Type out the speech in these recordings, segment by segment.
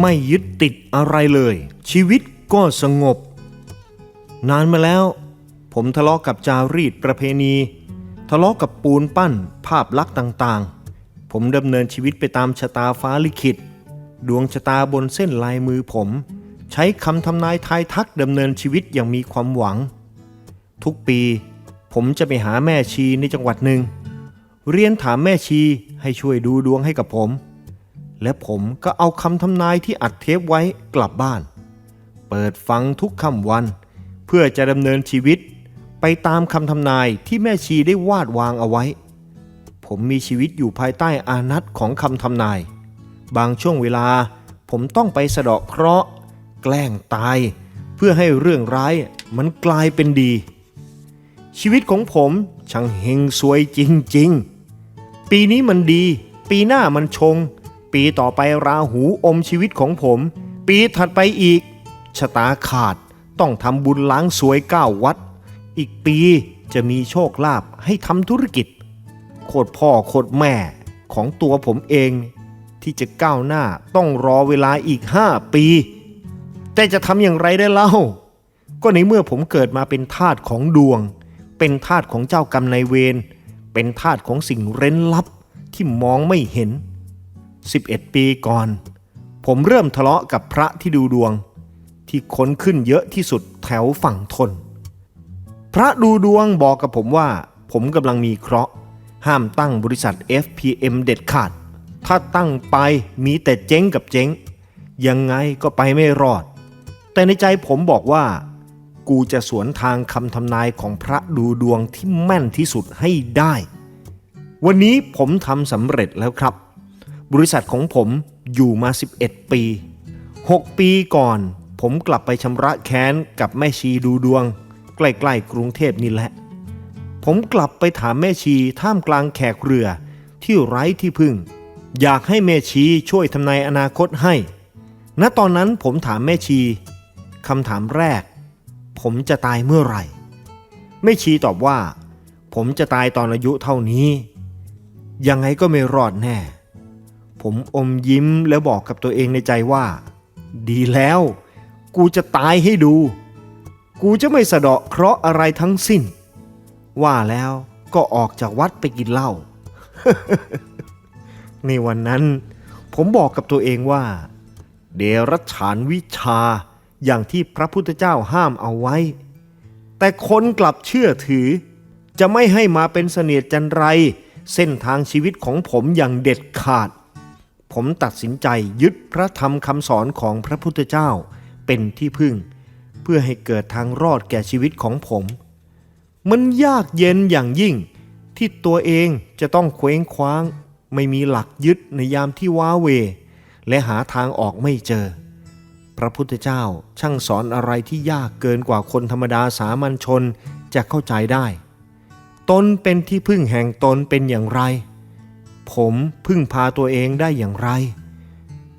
ไม่ยึดติดอะไรเลย ชีวิตก็สงบ นานมาแล้ว ผมทะเลาะกับจารีตประเพณี ทะเลาะกับปูนปั้น ภาพลักษณ์ต่างๆ ผมดำเนินชีวิตไปตามชะตาฟ้าลิขิต ดวงชะตาบนเส้นลายมือผม ใช้คำทำนายทายทักดำเนินชีวิตอย่างมีความหวัง ทุกปีผมจะไปหาแม่ชีในจังหวัดหนึ่ง เรียนถามแม่ชีให้ช่วยดูดวงให้กับผม และผมก็เอาคำทำนายที่อัดเทปไว้กลับบ้าน เปิดฟังทุกค่ำวัน เพื่อจะดำเนินชีวิต ไปตามคำทำนายที่แม่ชีได้วาดวางเอาไว้ ผมมีชีวิตอยู่ภายใต้อานัตของคำทำนาย บางช่วงเวลาผมต้องไปสะเดาะเคราะห์แกล้งตาย เพื่อให้เรื่องร้ายมันกลายเป็นดี ชีวิตของผมช่างเฮงซวยจริง ๆ ปีนี้มันดี ปีหน้ามันชง ปีต่อไปราหูอมชีวิตของผม ปีถัดไปอีก ชะตาขาดต้องทำบุญล้างสวยเก้าวัด อีกปีจะมีโชคลาภให้ทำธุรกิจ โคตรพ่อโคตรแม่ของตัวผมเอง ที่จะก้าวหน้าต้องรอเวลาอีกห้าปี แต่จะทำอย่างไรได้เล่า ก็ในเมื่อผมเกิดมาเป็นทาสของดวง เป็นทาสของเจ้ากรรมนายเวรเป็นทาสของสิ่งเร้นลับที่มองไม่เห็น 11 ปีก่อน ผมเริ่มทะเลาะกับพระที่ดูดวง ที่ค้นขึ้นเยอะที่สุดแถวฝั่งทน พระดูดวงบอกกับผมว่า ผมกำลังมีเคราะห์ ห้ามตั้งบริษัท FPM เด็ดขาด ถ้าตั้งไปมีแต่เจ๊งกับเจ๊ง ยังไงก็ไปไม่รอด แต่ในใจผมบอกว่า กูจะสวนทางคำทำนายของพระดูดวงที่แม่นที่สุดให้ได้ วันนี้ผมทำสำเร็จแล้วครับ บริษัทของผมอยู่มา 11 ปี 6 ปีก่อน ผมกลับไปชำระแค้นกับแม่ชีดูดวง ใกล้ๆกรุงเทพนี่แหละ ผมกลับไปถามแม่ชีท่ามกลางแขกเรือที่ไร้ที่พึ่ง อยากให้แม่ชีช่วยทำนายอนาคตให้ ณตอนนั้นผมถามแม่ชีคำถามแรก ผมจะตายเมื่อไหร่แม่ชีตอบว่า ผมจะตายตอนอายุเท่านี้ ยังไงก็ไม่รอดแน่ ผมอมยิ้มแล้วบอกกับตัวเองในใจว่า ดีแล้ว กูจะตายให้ดู กูจะไม่สะเดาะเคราะห์อะไรทั้งสิ้น ว่าแล้วก็ออกจากวัดไปกินเหล้า ในวันนั้นผมบอกกับตัวเองว่า เดรัจฉานวิชาอย่างที่พระพุทธเจ้าห้ามเอาไว้ แต่คนกลับเชื่อถือ จะไม่ให้มาเป็นเสนียดจันไร เส้นทางชีวิตของผมอย่างเด็ดขาด ผมตัดสินใจยึดพระธรรมคำสอนของพระพุทธเจ้าเป็นที่พึ่ง เพื่อให้เกิดทางรอดแก่ชีวิตของผม มันยากเย็นอย่างยิ่ง ที่ตัวเองจะต้องเคว้งคว้าง ไม่มีหลักยึดในยามที่ว้าเว และหาทางออกไม่เจอ พระพุทธเจ้าช่างสอนอะไรที่ยากเกินกว่าคนธรรมดาสามัญชนจะเข้าใจได้ ตนเป็นที่พึ่งแห่งตนเป็นอย่างไร ผมพึ่งพาตัวเองได้อย่างไร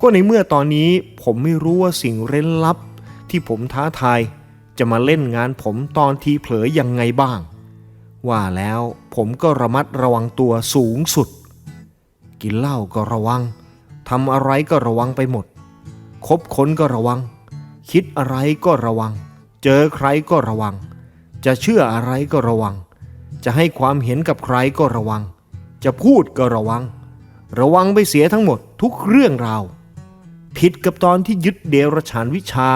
ก็ในเมื่อตอนนี้ผมไม่รู้ว่าสิ่งเร้นลับ ที่ผมท้าทายจะมาเล่นงานผมตอนทีเผลอยังไงบ้าง ว่าแล้วผมก็ระมัดระวังตัวสูงสุด กินเหล้าก็ระวังทำอะไรก็ระวังไปหมด คบคนก็ระวัง คิดอะไรก็ระวัง เจอใครก็ระวัง จะเชื่ออะไรก็ระวัง จะให้ความเห็นกับใครก็ระวัง จะพูดก็ระวัง ระวังไปเสียทั้งหมดทุกเรื่องราว ผิดกับตอนที่ยึดเดรฉานวิชา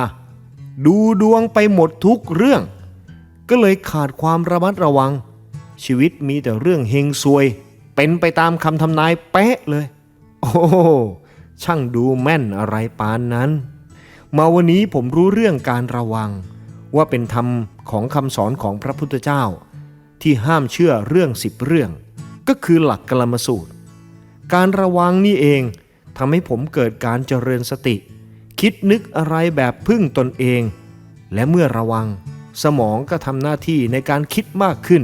ดูดวงไปหมดทุกเรื่อง ก็เลยขาดความระมัดระวัง ชีวิตมีแต่เรื่องเฮงซวย เป็นไปตามคำทำนายเป๊ะเลย โอ้ช่างดูแม่นอะไรปานนั้น มาวันนี้ผมรู้เรื่องการระวัง ว่าเป็นธรรมของคำสอนของพระพุทธเจ้า ที่ห้ามเชื่อเรื่องสิบเรื่อง ก็คือหลักกลมสูตร การระวังนี่เองทำให้ผมเกิดการเจริญสติ คิดนึกอะไรแบบพึ่งตนเอง และเมื่อระวัง สมองก็ทำหน้าที่ในการคิดมากขึ้น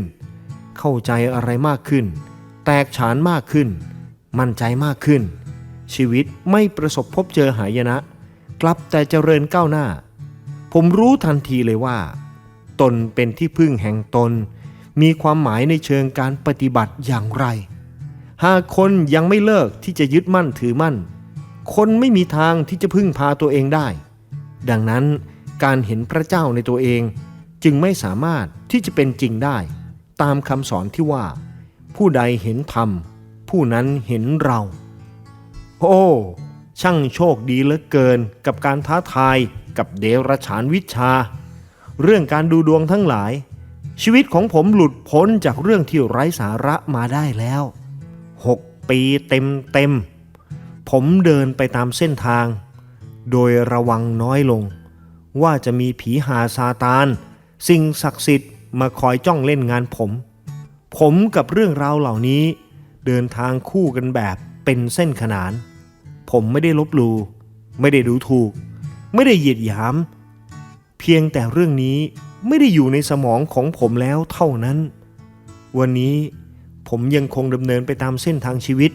เข้าใจอะไรมากขึ้น แตกฉานมากขึ้น มั่นใจมากขึ้น ชีวิตไม่ประสบพบเจอหายนะ กลับแต่เจริญก้าวหน้า ผมรู้ทันทีเลยว่า ตนเป็นที่พึ่งแห่งตน มีความหมายในเชิงการปฏิบัติอย่างไร หากคนยังไม่เลิกที่จะยึดมั่นถือมั่น คนไม่มีทางที่จะพึ่งพาตัวเองได้ ดังนั้นการเห็นพระเจ้าในตัวเอง จึงไม่สามารถที่จะเป็นจริงได้ ตามคำสอนที่ว่า ผู้ใดเห็นธรรม ผู้นั้นเห็นเรา โอ้ ช่างโชคดีเหลือเกินกับการท้าทายกับเดรัจฉานวิชา เรื่องการดูดวงทั้งหลาย ชีวิตของผมหลุดพ้นจากเรื่องที่ไร้สาระมาได้แล้ว 6 ปีเต็มเต็มๆผมเดินไปตามเส้นทาง โดยระวังน้อยลง ว่าจะมีผีหาซาตาน สิ่งศักดิ์สิทธิ์มาคอยจ้องเล่นงานผม ผมกับเรื่องราวเหล่านี้ เดินทางคู่กันแบบเป็นเส้นขนาน ผมไม่ได้ลบลูไม่ได้ดูถูก ไม่ได้เหยียดหยาม เพียงแต่เรื่องนี้ ไม่ได้อยู่ในสมองของผมแล้วเท่านั้น วันนี้ผมยังคงดำเนินไปตามเส้นทางชีวิต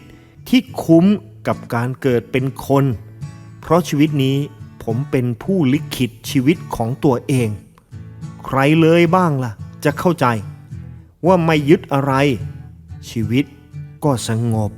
ที่คุ้มกับการเกิดเป็นคน เพราะชีวิตนี้ผมเป็นผู้ลิขิตชีวิตของตัวเอง ใครเลยบ้างล่ะ จะเข้าใจ ว่าไม่ยึดอะไร ชีวิตก็สงบ